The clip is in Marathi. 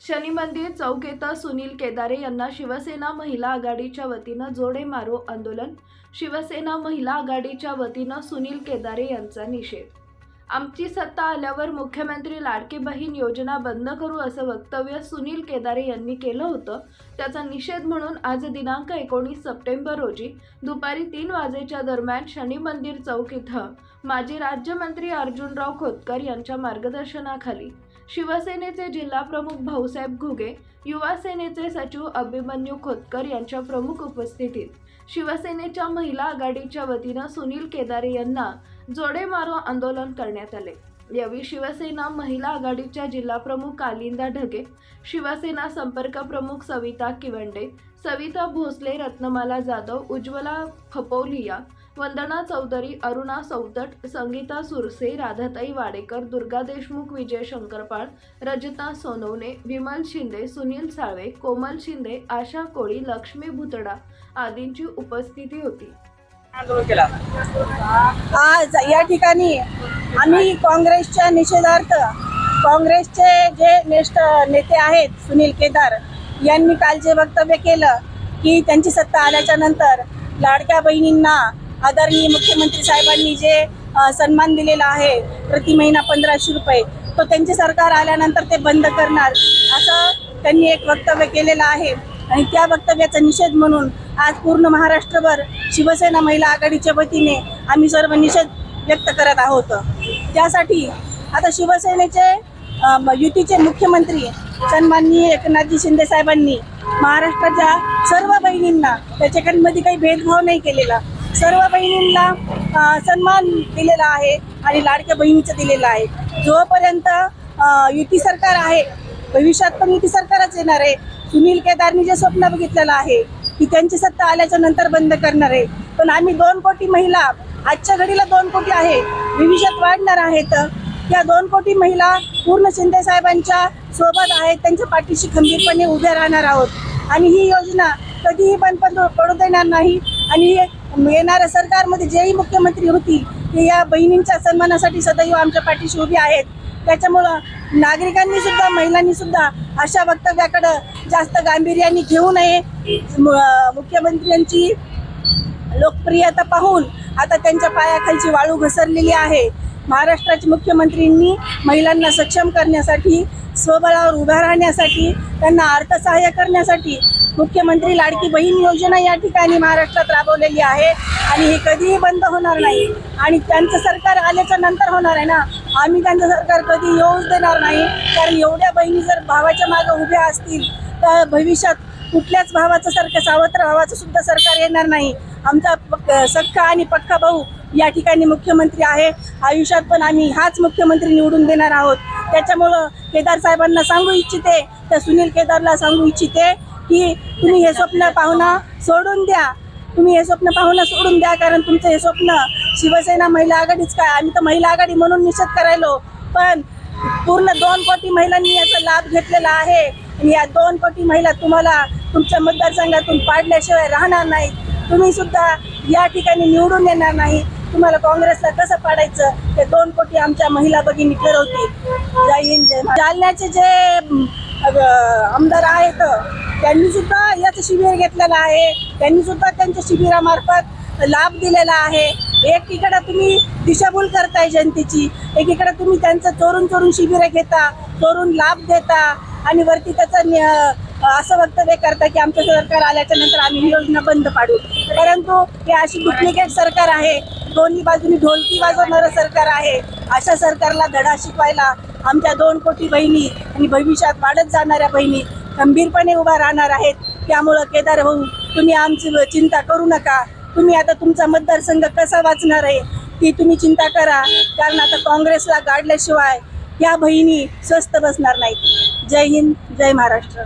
शनी मंदिर चौक येथे सुनील केदारे यांना शिवसेना महिला आघाडीच्या वतीनं जोडे मारो आंदोलन शिवसेना महिला आघाडीच्या वतीनं सुनील केदारे यांचा निषेध. आमची सत्ता आल्यावर मुख्यमंत्री लाडकी बहीण योजना बंद करू असं वक्तव्य सुनील केदारे यांनी केलं होतं. त्याचा निषेध म्हणून आज दिनांक एकोणीस सप्टेंबर रोजी दुपारी तीन वाजेच्या दरम्यान शनी मंदिर चौक इथं माजी राज्यमंत्री अर्जुनराव खोतकर यांच्या मार्गदर्शनाखाली शिवसेनेचे जिल्हाप्रमुख भाऊसाहेब घुगे युवा सेनेचे सचिव अभिमन्यू खोतकर यांच्या प्रमुख उपस्थितीत शिवसेनेच्या महिला आघाडीच्या वतीनं सुनील केदारे यांना जोडे मारो आंदोलन करण्यात आले. यावेळी शिवसेना महिला आघाडीच्या जिल्हाप्रमुख कालिंदा ढगे शिवसेना संपर्क प्रमुख सविता किवंडे सविता भोसले रत्नमाला जाधव उज्ज्वला खपौलिया वंदना चौधरी अरुणा सौतट संगीता सुरसे राधाताई वाडेकर दुर्गा देशमुख विजय शंकरपाळ रजता सोनवणे विमल शिंदे सुनील साळवे कोमल शिंदे आशा कोळी लक्ष्मी भुतडा आदींची उपस्थिती होती. आज या ठिकाणी आम्ही काँग्रेसच्या निषेधार्थ काँग्रेसचे जे नेष्ठ नेते आहेत सुनील केदार यांनी काल जे वक्तव्य केलं की त्यांची सत्ता आल्याच्यानंतर लाडक्या बहिणींना आदरणीय मुख्यमंत्री साहेबांनी जे सन्मान दिलेला आहे प्रति महिना पंधराशे रुपये तो त्यांचे सरकार आल्यानंतर ते बंद करणार असं त्यांनी एक वक्तव्य केलेलं आहे. आणि त्या वक्तव्याचा निषेध म्हणून आज पूर्ण महाराष्ट्रभर शिवसेना महिला आघाडीच्या वतीने आम्ही सर्व निषेध व्यक्त करत आहोत. त्यासाठी आता शिवसेनेचे युतीचे मुख्यमंत्री सन्माननीय एकनाथजी शिंदे साहेबांनी महाराष्ट्राच्या सर्व बहिणींना त्याच्याकडमध्ये काही भेदभाव नाही केलेला सर्व बहिणींना सन्मान दिलेला आहे आणि लाडक्या बहिणीचं दिलेलं आहे. जोपर्यंत युती सरकार आहे भविष्यात पण युती सरकारच येणार आहे. सुनील केदारनी जे स्वप्न बघितलेलं आहे की त्यांची सत्ता आल्याच्यानंतर बंद करणार आहे. पण आम्ही दोन कोटी महिला आजच्या घडीला दोन कोटी आहे भविष्यात वाढणार आहेत. त्या दोन कोटी महिला पूर्ण शिंदे साहेबांच्या सोबत आहेत त्यांच्या पाठीशी खंबीरपणे उभे राहणार आहोत. आणि ही योजना कधीही बंद पडू देणार नाही. आणि येणाऱ्या सरकारमध्ये जेही मुख्यमंत्री होती ते या बहिणींच्या सन्मानासाठी सदैव आमच्या पाठीशी उभी आहेत. त्याच्यामुळं नागरिकांनी सुद्धा महिलांनी सुद्धा अशा वक्तव्याकडं जास्त गांभीर्याने घेऊ नये. मु- मुख्यमंत्र्यांची लोकप्रियता पाहून आता त्यांच्या पायाखालची वाळू घसरलेली आहे. महाराष्ट्राचे मुख्यमंत्र्यांनी महिलांना सक्षम करण्यासाठी स्वबळावर उभ्या राहण्यासाठी त्यांना अर्थसहाय्य करण्यासाठी मुख्यमंत्री लाडकी बहीण योजना या ठिकाणी महाराष्ट्रात राबवलेली आहे आणि हे कधीही बंद होणार नाही. आणि त्यांचं सरकार आल्याच्यानंतर होणार आहे ना? आम्ही त्यांचं सरकार कधी येऊच देणार नाही. कारण एवढ्या बहिणी जर भावाच्या मागे उभ्या असतील तर भविष्यात कुठल्याच भावाचं सरकार सावत्र भावाचं सुद्धा सरकार येणार नाही. आमचा पक- सख्खा आणि पक्का भाऊ या ठिकाणी मुख्यमंत्री आहे. आयुष्यात पण आम्ही हाच मुख्यमंत्री निवडून देणार आहोत. त्याच्यामुळं केदार साहेबांना सांगू इच्छिते तर सुनील केदारला सांगू इच्छिते की तुम्ही हे स्वप्न पाहुणा सोडून द्या. तुम्ही हे स्वप्न पाहुणा सोडून द्या कारण तुमचं हे स्वप्न शिवसेना महिला आघाडीच काय? आम्ही तर महिला आघाडी म्हणून निषेध करायलो. पण पूर्ण दोन कोटी महिलांनी याचा लाभ घेतलेला आहे. आणि या दोन कोटी महिला तुम्हाला तुमच्या मतदारसंघातून पाडल्याशिवाय राहणार नाही तुम्ही सुद्धा या ठिकाणी निवडून येणार नाही. तुम्हाला काँग्रेसला कसं पाडायचं? ते दोन कोटी आमच्या महिला भगिनी ठरवतील. जय हिंद जालन्याचे जे आमदार आहेत त्यांनी सुद्धा याचं शिबिर घेतलेलं आहे. त्यांनी सुद्धा त्यांच्या शिबिरामार्फत लाभ दिलेला आहे. एकीकडे तुम्ही दिशाभूल करताय जनतेची एकीकडे तुम्ही त्यांचं चोरून चोरून शिबिरं घेता चोरून लाभ देता आणि वरती त्याचं असं वक्तव्य करता की आमचं सरकार आल्याच्यानंतर आम्ही ही योजना बंद पाडू. परंतु हे अशी डुप्लिकेट सरकार आहे. दोन्ही बाजूनी ढोलकी वाजवणारं सरकार आहे. अशा सरकारला धडा शिकवायला आमच्या दोन कोटी बहिणी आणि भविष्यात वाढत जाणाऱ्या बहिणी खंबीरपणे उभा राहणार आहेत. त्यामुळं केदार भाऊ तुम्ही आमची चिंता करू नका. तुम्ही आता तुमचा मतदारसंघ कसा वाचणार आहे ती तुम्ही चिंता करा. कारण आता काँग्रेसला गाडल्याशिवाय या बहिणी स्वस्त बसणार नाहीत. जय हिंद जय महाराष्ट्र.